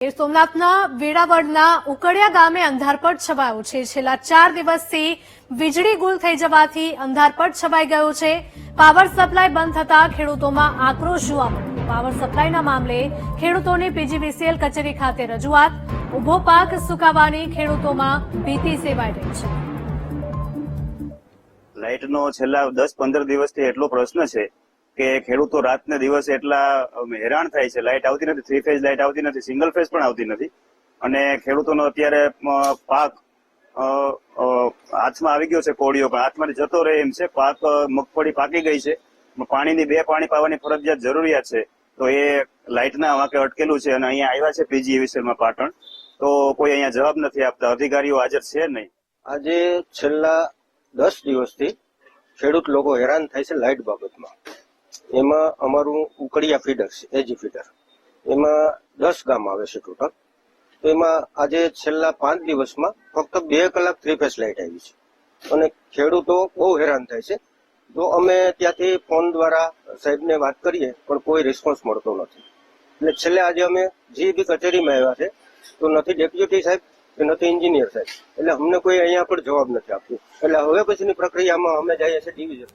ગીર સોમનાથના વેળાવળના ઉકડિયા ગામે અંધારપટ છવાયો છે. છેલ્લા ચાર દિવસથી વીજળી ગુલ થઈ જવાથી અંધારપટ છવાઈ ગયો છે. પાવર સપ્લાય બંધ થતા ખેડૂતોમાં આક્રોશ જોવા મળ્યો. પાવર સપ્લાયના મામલે ખેડૂતોની પીજીવીસીએલ કચેરી ખાતે રજૂઆત. ઊભો પાક સુકાવાની ખેડૂતોમાં ભીતિ સેવાઈ રહી છે. લાઇટનો છેલ્લા દસ પંદર દિવસથી એટલો પ્રશ્ન છે કે ખેડૂતો રાતને દિવસે એટલા હેરાન થાય છે. લાઇટ આવતી નથી, થ્રી ફેઝ લાઇટ આવતી નથી, સિંગલ ફેઝ પણ આવતી નથી. અને ખેડૂતોનો અત્યારે પાક હાથમાં આવી ગયો છે કોળીઓ, પણ હાથમાંથી જતો રહે એમ છે. પાક મગફળી પાકી ગઈ છે. પાણીની બે પાણી પાવાની ફરજિયાત જરૂરિયાત છે. તો એ લાઇટના વાંકે અટકેલું છે અને અહીંયા આવ્યા છે પીજી વિસેલમાં પાટણ. તો કોઈ અહીંયા જવાબ નથી આપતા. અધિકારીઓ હાજર છે નહીં. આજે છેલ્લા દસ દિવસથી ખેડૂત લોકો હેરાન થાય છે લાઇટ બાબતમાં. એમાં અમારું ઉકડિયા ફીડર છે, એજી ફીડર. એમાં દસ ગામ આવે છે ટોટલ તો એમાં આજે છેલ્લા પાંચ દિવસમાં ફક્ત બે કલાક થ્રી ફેસ લાઇટ આવી છે. અને ખેડૂતો બહુ હેરાન થાય છે. તો અમે ત્યાંથી ફોન દ્વારા સાહેબને વાત કરીએ, પણ કોઈ રિસ્પોન્સ મળતો નથી. એટલે છેલ્લે આજે અમે જીબી કચેરીમાં આવ્યા છે, તો નથી ડેપ્યુટી સાહેબ કે નથી એન્જિનિયર સાહેબ. એટલે અમને કોઈ અહીંયા પણ જવાબ નથી આપ્યો. એટલે હવે પછીની પ્રક્રિયામાં અમે જઈએ છીએ ડિવિઝન